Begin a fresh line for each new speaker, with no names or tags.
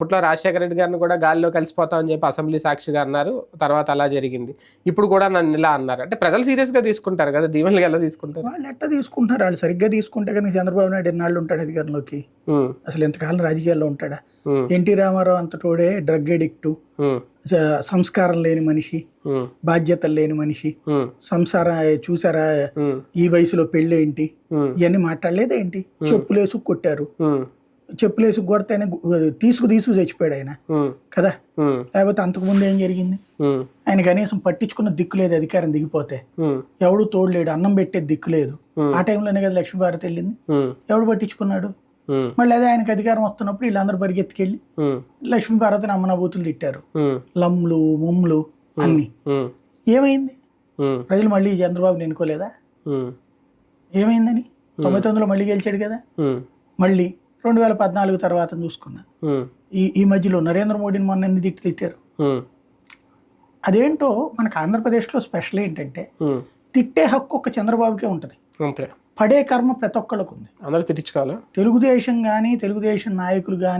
అప్పట్లో రాజశేఖర రెడ్డి గారిని కూడా గాలిలో కలిసిపోతామని చెప్పి అసెంబ్లీ సాక్షిగా అన్నారు. తర్వాత అలా జరిగింది. ఇప్పుడు కూడా నన్ను ఇలా అన్నారు. అంటే ప్రజలు సీరియస్గా తీసుకుంటారు కదా దీవెనలు ఎలా తీసుకుంటారు?
వాళ్ళు ఎట్లా తీసుకుంటారు? వాళ్ళు సరిగ్గా తీసుకుంటే కనుక చంద్రబాబు నాయుడు ఎన్నాళ్ళు ఉంటాడు అధికారంలోకి అసలు ఎంతకాలం రాజకీయాల్లో ఉంటాడా? ఎన్టీ రామారావు అంతటోడే డ్రగ్ ఎడిక్టు సంస్కారం లేని మనిషి బాధ్యతలు లేని మనిషి సంసార చూసారా? ఈ వయసులో పెళ్ళేంటి? ఇవన్నీ మాట్లాడలేదేంటి చెప్పులేసు కొట్టారు. చెప్పులేసు కొడితేనే గు- తీసుకు తీసుకు చచ్చిపోయాడు ఆయన. కదా? లేకపోతే అంతకుముందు ఏం జరిగింది? ఆయన కనీసం పట్టించుకున్న దిక్కు లేదు అధికారం దిగిపోతే. ఎవడు తోడలేడు అన్నం పెట్టే దిక్కు లేదు. ఆ టైంలోనే కదా లక్ష్మీభారతి వెళ్ళింది.
ఉమ్,
ఎవడు పట్టించుకున్నాడు? మళ్ళీ అదే ఆయనకి అధికారం వస్తున్నప్పుడు వీళ్ళందరూ పరిగెత్తుకెళ్ళి
ఉమ్,
లక్ష్మీభారతిని అమ్మనబూతులు తిట్టారు. లమ్లు ముమ్లు అన్ని. ఏమైంది? ప్రజలు మళ్ళీ చంద్రబాబుని ఎన్నుకోలేదా? ఏమైందని? తొంభై తొమ్మిదిలో మళ్ళీ గెలిచాడు కదా? మళ్ళీ రెండు వేల పద్నాలుగు తర్వాత చూసుకున్నా. ఈ ఈ మధ్యలో నరేంద్ర మోడీని మొన్న ఎన్ని తిట్టి తిట్టారు? అదేంటో మనకు ఆంధ్రప్రదేశ్లో స్పెషల్ ఏంటంటే తిట్టే హక్కు ఒక చంద్రబాబుకే ఉంటుంది.
అంతే.
పడే కర్మ ప్రతి ఒక్కళ్ళకు ఉంది
అందరూ తిట్టించుకోవాలా.
తెలుగుదేశం కానీ తెలుగుదేశం నాయకులు కానీ